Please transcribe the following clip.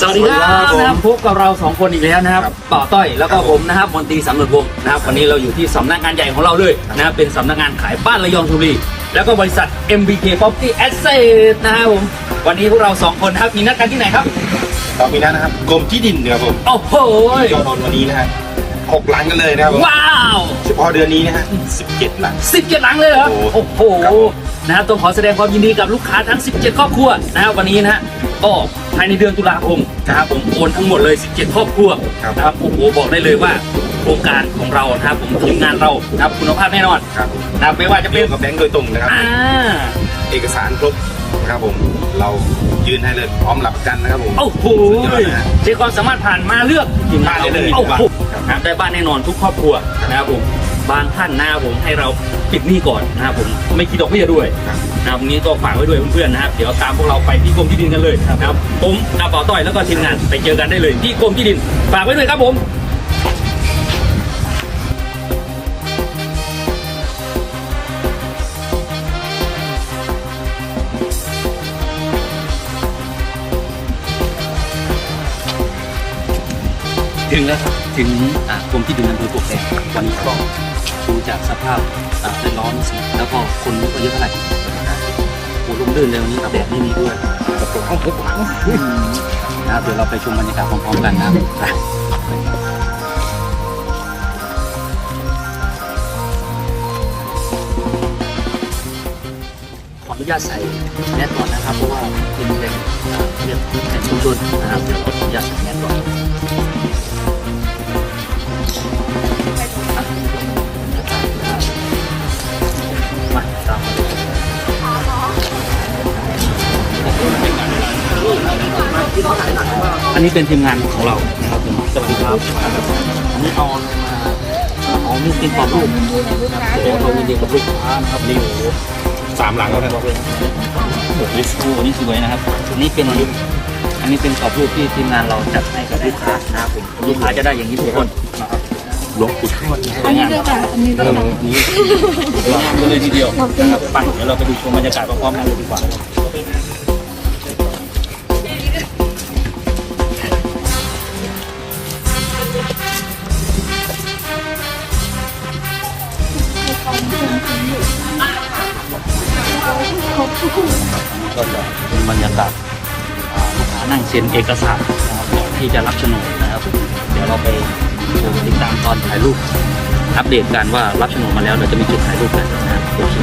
สวัสดีครับนะครับพบกับเราสองคนอีกแล้วนะครับครับต่อต้อยแล้วก็ครับผผมมนะครับมนตรีสำรวจวงศ์นะครับวันนี้เราอยู่ที่สำนักงานใหญ่ของเราเลยนะครับเป็นสำนักงานขายบ้านระยองชลบุรีแล้วก็บริษัท MBK Property Asset นะครับผมวันนี้พวกเราสองคนนะครับมีนัดกันที่ไหนครับเรามีนัดนะครับกรมที่ดินนะครับผมโอ้โหยอดนนท์วันนี้นะฮะหกหลังกันเลยนะครับผมว้าวเฉพาะเดือนนี้นะฮะสิบเจ็ดหลังสิบเจ็ดหลังเลยเหรอโอ้โอ้โหโหครับผมนะครับต้องขอแสดงความยินดีกับลูกค้าทั้ง 17 ครอบครัวนะครับวันนี้นะฮะก็ ภายในเดือนตุลาคมนะครับผมโอนทั้งหมดเลย 17 ครอบครัวครับนะครับโอ้โหบอกได้เลยว่าโครงการของเรานะครับผมทีมงานเรานะครับคุณภาพแน่นอนครับนะครับไม่ว่าจะเป็เกี่นยวกับแบงก์โดยตรงนะครับ อ่าเอกสารครบนะครับผม เรายืนให้เลยพร้อมรับประกันนะครับผม โอ้โหสุดยอดนะฮะใช้ความสามารถผ่านมาเลือกทีมงานเราได้เลยโอ้โห ครับ นะครับได้บ้านแน่นอนทุกครอบครัวนะครับผม บางท่านนะครับผมให้เราปิดหนี้ก่อนนะครับผมไม่คิดดอกเบี้ยด้วยครับนะครับวันนี้ก็ฝากไว้ด้วยเพื่อนๆนะครับ เดี๋ยวตามพวกเราไปที่กรมที่ดินกันเลยนะครับผมอาเป่าต้อยแล้วก็ทีมงานไปเจอกันได้เลยที่กรมที่ดินฝากไว้ด้วยครับผม ถึงแล้วครับถึงอ่ากรมที่ดินอำเภอปลวกแดงวันนี้ก็ดูจากสภาพอ่าเป็นร้อนสิแล้วก็คนไม่ค่อยเยอะเท่าไหร่โอ้ลมลื่นเลยวันนี้แดดไม่มีด้วยกับผมห้องหกหลังนะครับเดี๋ยวเราไปชมบรรยากาศพร้อมๆกันนะครับไปขออนุญาตใส่แมสก่อนนะครับเพราะว่าเป็นเป็นอ่าเรียกแผ่นชุมชนนะครับเดี๋ยวเราขออนุญาตใส่แมสก่อน อันนี้เป็นทีมงานของเรานะครับผมสวัสดีครับอันนี้เอามาเอามีเป็นกรอบรูปเดี๋ยวเรามีเดียวกับลูกค้านะครับรีวิวสามหลังแล้วนะครับโอ้โหสกูนี่สวยนะครับอันนี้เป็นอันนี้เป็นกรอบรูปที่ทีมงานเราจัดให้กับลูกค้านะครับผมลูกค้าจะได้อย่างนี้ทุกคนนะครับหลวงปู่ทวดนะสวยงามอันนี้เริ่มนี้เราทำกันเลยทีเดียวนะครับไปเดี๋ยวเราไปดูชมบรรยากาศพร้อมๆกันเลยดีกว่า ก็จะเป็นบรรยากาศลูกค้านั่งเซ็นเอกสารนะครับก่อนที่จะรับโฉนดนะครับ เดี๋ยวเราไปติดตามตอนถ่ายรูปอัปเดตกันว่ารับโฉนดมาแล้วเดี๋ยวจะมีจุดถ่ายรูปกันนะครับโอเค